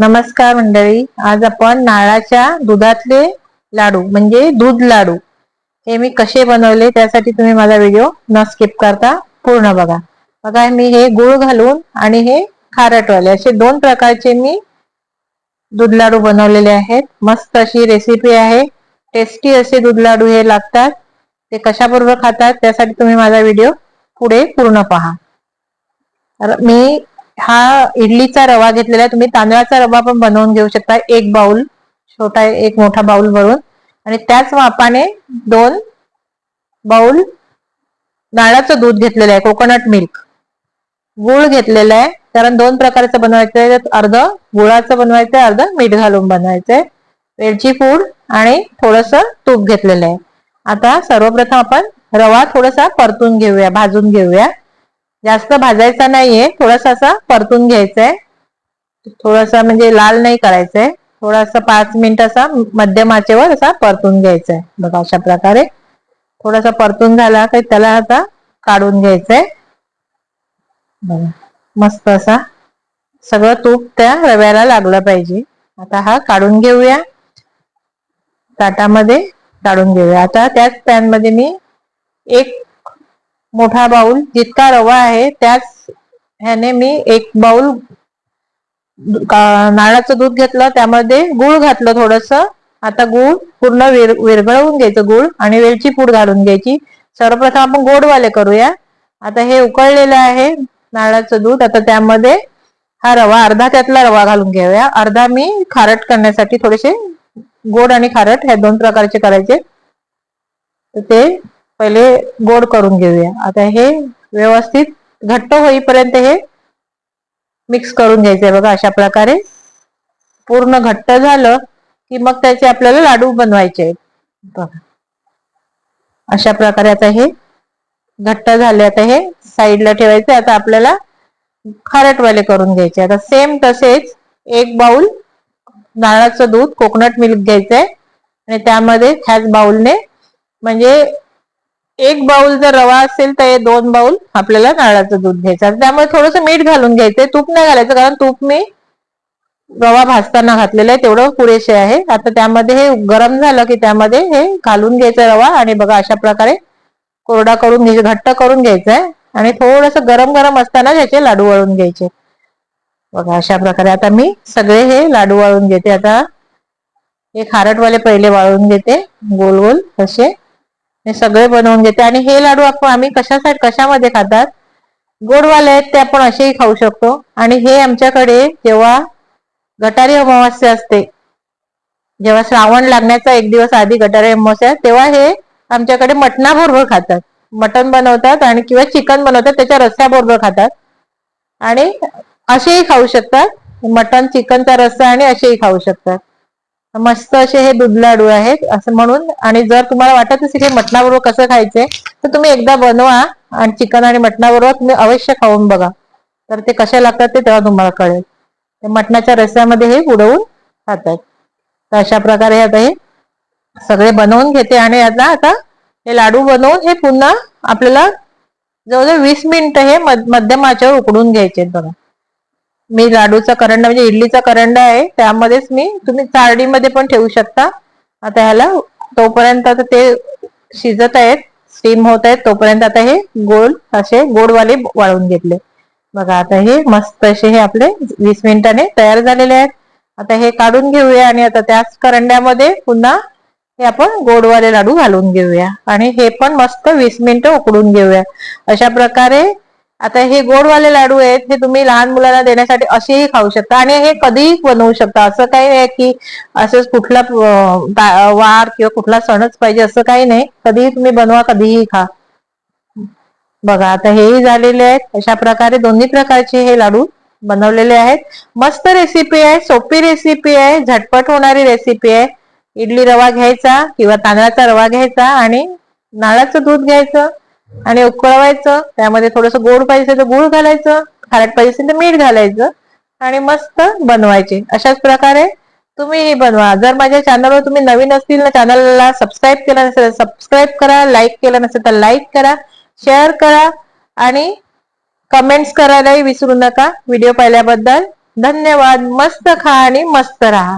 नमस्कार मंडळी. आज आपण नारळाच्या दुधातले लाडू म्हणजे दूध लाडू हे मी कसे बनवले त्यासाठी तुम्ही माझा व्हिडिओ न स्किप करता पूर्ण बघा. बघा मी हे गुळ घालून आणि हे खारटवाले असे दोन प्रकारचे मी दूध लाडू बनवलेले आहेत. मस्त अशी रेसिपी आहे. टेस्टी असे दूध लाडू हे लागतात. ते कशाबरोबर खातात त्यासाठी तुम्ही माझा व्हिडिओ पुढे पूर्ण पहा. मी हा इडलीचा रवा घेतलेला आहे. तुम्ही तांदळाचा रवा पण बनवून घेऊ शकता. एक बाउल छोटा एक मोठा बाउल भरून. आणि त्याच मापाने दोन बाउल नाळाचं दूध घेतलेलं आहे कोकोनट मिल्क गुळ घेतलेला आहे. कारण दोन प्रकारचं बनवायचं आहे अर्ध गुळाचं बनवायचं आहे अर्ध मीठ घालून बनवायचं आहे वेलची पूड आणि थोडस तूप घेतलेलं आहे. आता सर्वप्रथम आपण रवा थोडासा परतून घेऊया भाजून घेऊया. जास्त भाजायचा नाहीये. थोडासा असा परतून घ्यायचा आहे थोडासा म्हणजे लाल नाही करायचंय. थोडासा पाच मिनिट असा मध्यम आचेवर असा परतून घ्यायचा आहे बघा अशा प्रकारे. थोडासा परतून झाला की त्याला आता काढून घ्यायचंय. बघा मस्त असा सगळं तूप त्या रव्याला लागलं पाहिजे. आता हा काढून घेऊया. ताटामध्ये काढून घेऊया. आता त्याच पॅनमध्ये मी एक मोठा बाउल जितका रवा आहे त्याच ह्याने मी एक बाउल नारळाचं दूध घेतलं. त्यामध्ये गुळ घातलं थोडस. आता गुळ पूर्ण विरघळवून घ्यायचं गुळ आणि वेलची पूड घालून घ्यायची. सर्वप्रथम आपण गोडवाले करूया. आता हे उकळलेलं आहे नारळाचं दूध. आता त्यामध्ये हा रवा अर्धा त्यातला रवा घालून घेऊया. अर्धा मी खारट करण्यासाठी थोडेसे गोड आणि खारट हे दोन प्रकारचे करायचे. ते पहिले गोड करून घेऊया. आता हे व्यवस्थित घट्ट होईपर्यंत हे मिक्स करून घ्यायचे बघा अशा प्रकारे पूर्ण घट्ट झालं की मग त्याचे आपल्याला लाडू बनवायचे बघा. अशा प्रकारे आता हे घट्ट झाले. आता हे साईडला ठेवायचे. आता आपल्याला खारटवाले करून घ्यायचे. आता सेम तसेच एक बाउल नारळाचं दूध कोकोनट मिल्क घ्यायचंय. आणि त्यामध्ये ह्याच बाउलने म्हणजे एक बाउल जर रवा असेल तर दोन बाउल आपल्याला नारळाचं दूध घ्यायचं. त्यामुळे थोडस मीठ घालून घ्यायचंय. तूप नाही घालायचं कारण तूप मी रवा भाजताना घातलेलं आहे. तेवढं पुरेसे आहे. आता त्यामध्ये हे गरम झालं की त्यामध्ये हे घालून घ्यायचं रवा आणि बघा अशा प्रकारे कोरडा करून घ्यायचं घट्ट करून घ्यायचंय. आणि थोडस गरम गरम असताना त्याचे लाडू वळून घ्यायचे. बघा अशा प्रकारे आता मी सगळे हे लाडू वाळून घेते. आता हे खारटवाले पहिले वाळून घेते. गोल गोल तसे हे सगळे बनवून घेते. आणि हे लाडू आपण आम्ही कशासाठी कशामध्ये खातात? गोडवाले आहेत ते आपण असेही खाऊ शकतो. आणि हे आमच्याकडे जेव्हा गटारी अमावस्या असते जेव्हा श्रावण लागण्याचा एक दिवस आधी गटारी अमावस्या तेव्हा हे आमच्याकडे मटणाबरोबर खातात. मटण बनवतात आणि किंवा चिकन बनवतात त्याच्या रस्स्याबरोबर खातात. आणि असेही खाऊ शकतात. मटण चिकनचा रस्सा आणि असेही खाऊ शकतात. मस्त असे हे दूध लाडू आहेत असं म्हणून. आणि जर तुम्हाला वाटत असेल की मटणाबरोबर कसं खायचंय तर तुम्ही एकदा बनवा आणि चिकन आणि मटणाबरोबर तुम्ही अवश्य खाऊन बघा. तर ते कसे लागतात ते तेव्हा तुम्हाला कळेल. ते मटणाच्या रस्त्यामध्ये हे उडवून खातात. तर अशा प्रकारे आता हे सगळे बनवून घेते आणि आता आता हे लाडू बनवून हे पुन्हा आपल्याला जवळजवळ वीस मिनिटं हे मध्यम उकडून घ्यायचे बघा. मी लाडूचा करंडा म्हणजे इडलीचा करंडा आहे त्यामध्येच मी तुम्ही चारडीमध्ये पण ठेवू शकता. आता ह्याला तोपर्यंत आता ते शिजत आहेत स्टीम होत आहेत तोपर्यंत आता हे गोल असे गोडवाले वाळून घेतले. बघा आता हे मस्त असे हे आपले वीस मिनिटाने तयार झालेले आहेत. आता हे काढून घेऊया आणि आता त्याच करंड्यामध्ये पुन्हा हे आपण गोडवाले लाडू घालून घेऊया. आणि हे पण मस्त वीस मिनिटं उकडून घेऊया. अशा प्रकारे आता हे गोडवाले लाडू आहेत हे तुम्ही लहान मुलांना देण्यासाठी असेही खाऊ शकता आणि हे कधीही बनवू शकता. असं काही नाही की असंच कुठला वार किंवा कुठला सणच पाहिजे असं काही नाही. कधीही तुम्ही बनवा कधीही खा. बघा आता हेही झालेले आहेत. अशा प्रकारे दोन्ही प्रकारचे हे लाडू बनवलेले आहेत. मस्त रेसिपी आहे सोपी रेसिपी आहे झटपट होणारी रेसिपी आहे. इडली रवा घ्यायचा किंवा तांदळाचा रवा घ्यायचा आणि नाळाचं दूध घ्यायचं. आणि उकळवायचं त्यामध्ये थोडस गोड पाहिजे तर गुळ घालायचं खारट पाहिजे असेल तर मीठ घालायचं आणि मस्त बनवायचे. अशाच प्रकारे तुम्ही हे बनवा. जर माझ्या चॅनलवर तुम्ही नवीन असतील ना चॅनलला सबस्क्राईब केलं नसेल तर सबस्क्राईब करा लाईक केलं नसेल तर लाईक करा शेअर करा आणि कमेंट्स करायलाही विसरू नका. व्हिडिओ पाहिल्याबद्दल धन्यवाद. मस्त खा आणि मस्त राहा.